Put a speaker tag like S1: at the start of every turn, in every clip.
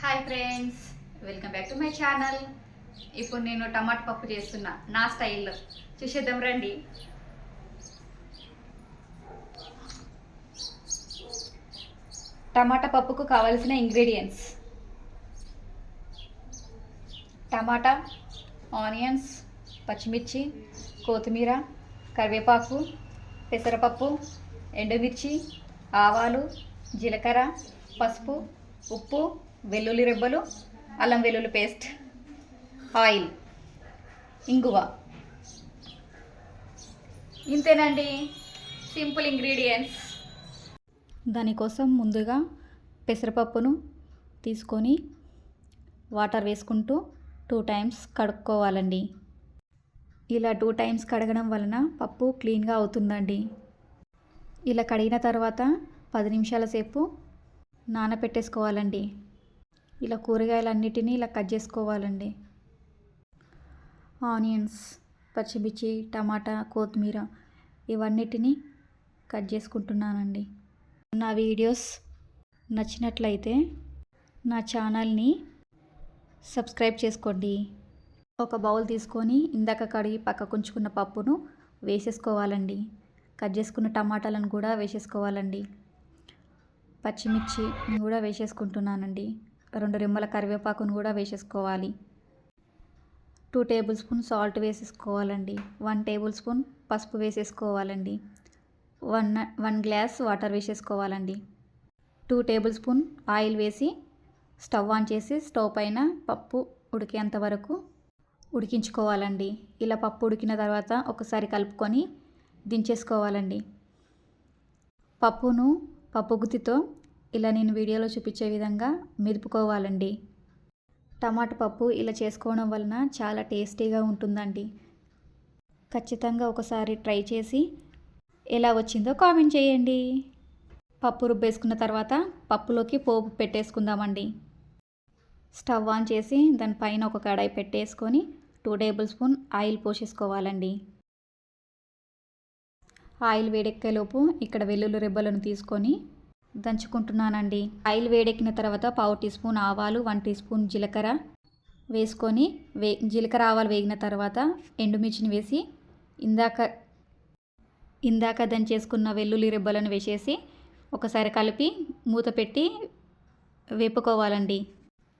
S1: Hi friends welcome back to my channel ఇప్పుడు నేను టమాటా పప్పు చేస్తున్నా నా స్టైల్లో. చూసేద్దాం రండి. టమాటా పప్పుకు కావలసిన ఇంగ్రీడియంట్స్ టమాటా ఆనియన్స్ పచ్చిమిర్చి కొత్తిమీర కరివేపాకు పెసరపప్పు ఎండుమిర్చి ఆవాలు జీలకర్ర పసుపు ఉప్పు వెల్లుల్లి రెబ్బలు అల్లం వెల్లుల్లి పేస్ట్ ఆయిల్ ఇంగువ. ఇంతేనండి సింపుల్ ఇంగ్రీడియంట్స్. దానికోసం ముందుగా పెసరపప్పును తీసుకొని వాటర్ వేసుకుంటూ టూ టైమ్స్ కడుక్కోవాలండి. ఇలా టూ టైమ్స్ కడగడం వలన పప్పు క్లీన్గా అవుతుందండి. ఇలా కడిగిన తర్వాత పది నిమిషాల సేపు నానబెట్టేసుకోవాలండి ఇలా కూరగాయలన్నిటినీ ఇలా కట్ చేసుకోవాలండి. ఆనియన్స్ పచ్చిమిర్చి టమాటా కొత్తిమీర ఇవన్నిటిని కట్ చేసుకుంటున్నానండి. నా వీడియోస్ నచ్చినట్లయితే నా ఛానల్ని సబ్స్క్రైబ్ చేసుకోండి. ఒక బౌల్ తీసుకొని ఇందాక కడిగి పక్కకుంచుకున్న పప్పును వేసేసుకోవాలండి. కట్ చేసుకున్న టమాటాలను కూడా వేసేసుకోవాలండి. పచ్చిమిర్చి కూడా వేసేసుకుంటున్నానండి. రెండు రెమ్మల కరివేపాకును కూడా వేసేసుకోవాలి. టూ టేబుల్ స్పూన్ సాల్ట్ వేసేసుకోవాలండి. వన్ టేబుల్ స్పూన్ పసుపు వేసేసుకోవాలండి. వన్ వన్ గ్లాస్ వాటర్ వేసేసుకోవాలండి. టూ టేబుల్ స్పూన్ ఆయిల్ వేసి స్టవ్ ఆన్ చేసి స్టవ్ పైన పప్పు ఉడికేంత వరకు ఉడికించుకోవాలండి. ఇలా పప్పు ఉడికిన తర్వాత ఒకసారి కలుపుకొని దించేసుకోవాలండి. పప్పును పప్పు గుత్తితో ఇలా నేను వీడియోలో చూపించే విధంగా మెదుపుకోవాలండి. టమాటా పప్పు ఇలా చేసుకోవడం వలన చాలా టేస్టీగా ఉంటుందండి. ఖచ్చితంగా ఒకసారి ట్రై చేసి ఎలా వచ్చిందో కామెంట్ చేయండి. పప్పు రుబ్బేసుకున్న తర్వాత పప్పులోకి పోపు పెట్టేసుకుందామండి. స్టవ్ ఆన్ చేసి దానిపైన ఒక కడాయి పెట్టేసుకొని టూ టేబుల్ స్పూన్ ఆయిల్ పోసేసుకోవాలండి. ఆయిల్ వేడెక్కేలోపు ఇక్కడ వెల్లుల్లి రెబ్బలను తీసుకొని దంచుకుంటున్నానండి. ఆయిల్ వేడెక్కిన తర్వాత పావు టీ స్పూన్ ఆవాలు వన్ టీ స్పూన్ జీలకర్ర వేసుకొని వే జీలకర్ర ఆవాలు వేగిన తర్వాత ఎండుమిర్చిని వేసి ఇందాక ఇందాక దంచేసుకున్న వెల్లుల్లి రెబ్బలను వేసేసి ఒకసారి కలిపి మూత పెట్టి వేపుకోవాలండి.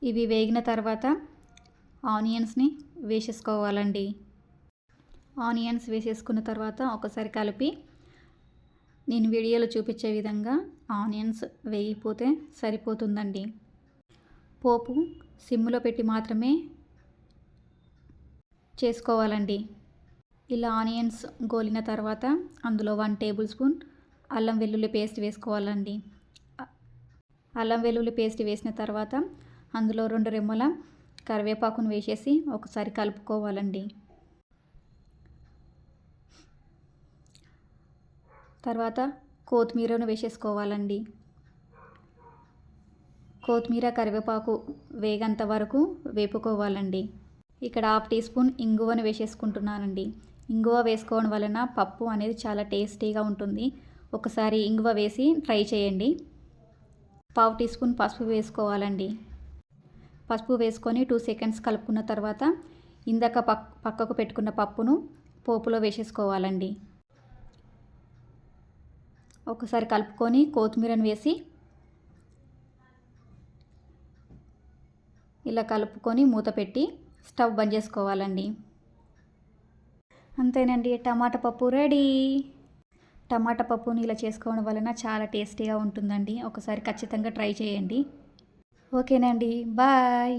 S1: ఇవి వేగిన తర్వాత ఆనియన్స్ని వేసేసుకోవాలండి. ఆనియన్స్ వేసేసుకున్న తర్వాత ఒకసారి కలిపి నేను వీడియోలో చూపించే విధంగా ఆనియన్స్ వేయిపోతే సరిపోతుందండి. పోపు సిమ్లో పెట్టి మాత్రమే చేసుకోవాలండి. ఇలా ఆనియన్స్ గోలిన తర్వాత అందులో వన్ టేబుల్ స్పూన్ అల్లం వెల్లుల్లి పేస్ట్ వేసుకోవాలండి. అల్లం వెల్లుల్లి పేస్ట్ వేసిన తర్వాత అందులో రెండు రెమ్మల కరివేపాకును వేసేసి ఒకసారి కలుపుకోవాలండి. తర్వాత కొత్తిమీరను వేసేసుకోవాలండి. కొత్తిమీర కరివేపాకు వేగంత వరకు వేపుకోవాలండి. ఇక్కడ హాఫ్ టీ స్పూన్ ఇంగువను వేసేసుకుంటున్నానండి. ఇంగువ వేసుకోవడం వలన పప్పు అనేది చాలా టేస్టీగా ఉంటుంది. ఒకసారి ఇంగువ వేసి ట్రై చేయండి. పావు టీ స్పూన్ పసుపు వేసుకోవాలండి. పసుపు వేసుకొని టూ సెకండ్స్ కలుపుకున్న తర్వాత ఇందాక పక్ పక్కకు పెట్టుకున్న పప్పును పోపులో వేసేసుకోవాలండి. ఒకసారి కలుపుకొని కొత్తిమీరను వేసి ఇలా కలుపుకొని మూత పెట్టి స్టవ్ బంద్ చేసుకోవాలండి. అంతేనండి టమాటా పప్పు రెడీ. టమాటా పప్పుని ఇలా చేసుకోవడం వలన చాలా టేస్టీగా ఉంటుందండి. ఒకసారి ఖచ్చితంగా ట్రై చేయండి. ఓకేనండి బాయ్.